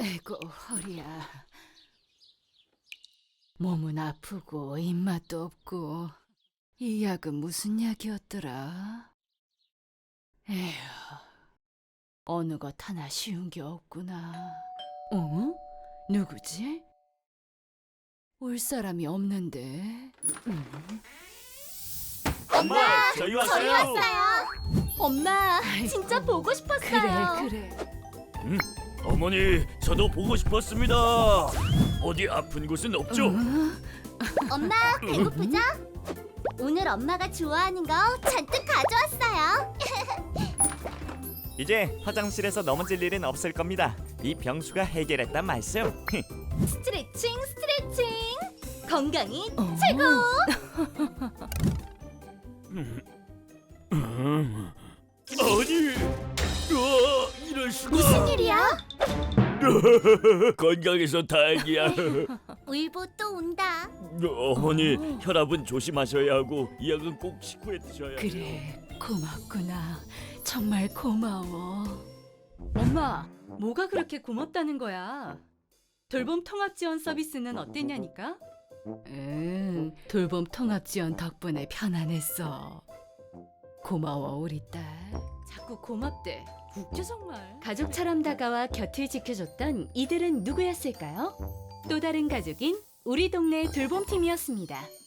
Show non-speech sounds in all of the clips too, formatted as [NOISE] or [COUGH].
에고 허리야. 몸은 아프고 입맛도 없고 이 약은 무슨 약이었더라? 에휴, 어느 것 하나 쉬운 게 없구나. 어? 누구지? 올 사람이 없는데. 음. 엄마, 저희 저희 왔어요. 엄마, 진짜 아이고, 보고 싶었어요. 그래 그래. 어머니, 저도 보고 싶었습니다. 어디 아픈 곳은 없죠? 응? 엄마, 배고프죠? 오늘 엄마가 좋아하는 거 잔뜩 가져왔어요. [LAUGHS] 이제 화장실에서 넘어질 일은 없을 겁니다. 이 병수가 해결했단 말씀. [LAUGHS] 스트레칭, 스트레칭. 건강이 어. 최고. [LAUGHS] 아니, 우와, 이럴 수가. 무슨 일이야? [LAUGHS] 건강해서 다행이야. [LAUGHS] 울보 또 온다. 어머니, 혈압은 조심하셔야 하고 이 약은 꼭 식후에 드셔야 해요. 그래 고맙구나 정말 고마워 엄마 뭐가 그렇게 고맙다는 거야 돌봄 통합 지원 서비스는 어땠냐니까 응 돌봄 통합 지원 덕분에 편안했어 고마워 우리 딸 자꾸 고맙대 웃겨 정말 가족처럼 다가와 곁을 지켜줬던 이들은 누구였을까요? 또 다른 가족인 우리 동네 돌봄팀이었습니다.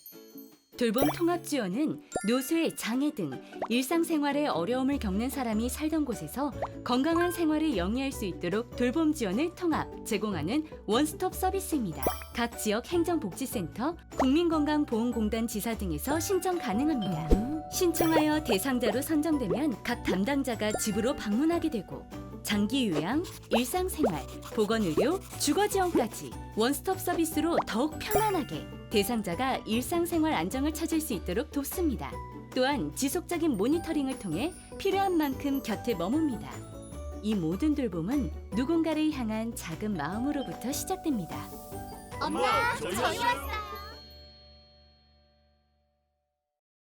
돌봄 통합 지원은 노쇠, 장애 등 일상생활에 어려움을 겪는 사람이 살던 곳에서 건강한 생활을 영위할 수 있도록 돌봄 지원을 통합 제공하는 원스톱 서비스입니다. 각 지역 행정복지센터, 국민건강보험공단 지사 등에서 신청 가능합니다. 신청하여 대상자로 선정되면 각 담당자가 집으로 방문하게 되고 장기 요양, 일상생활, 보건의료, 주거 지원까지 원스톱 서비스로 더욱 편안하게 대상자가 일상생활 안정을 찾을 수 있도록 돕습니다. 또한 지속적인 모니터링을 통해 필요한 만큼 곁에 머뭅니다. 이 모든 돌봄은 누군가를 향한 작은 마음으로부터 시작됩니다. 엄마, 저희 왔어요.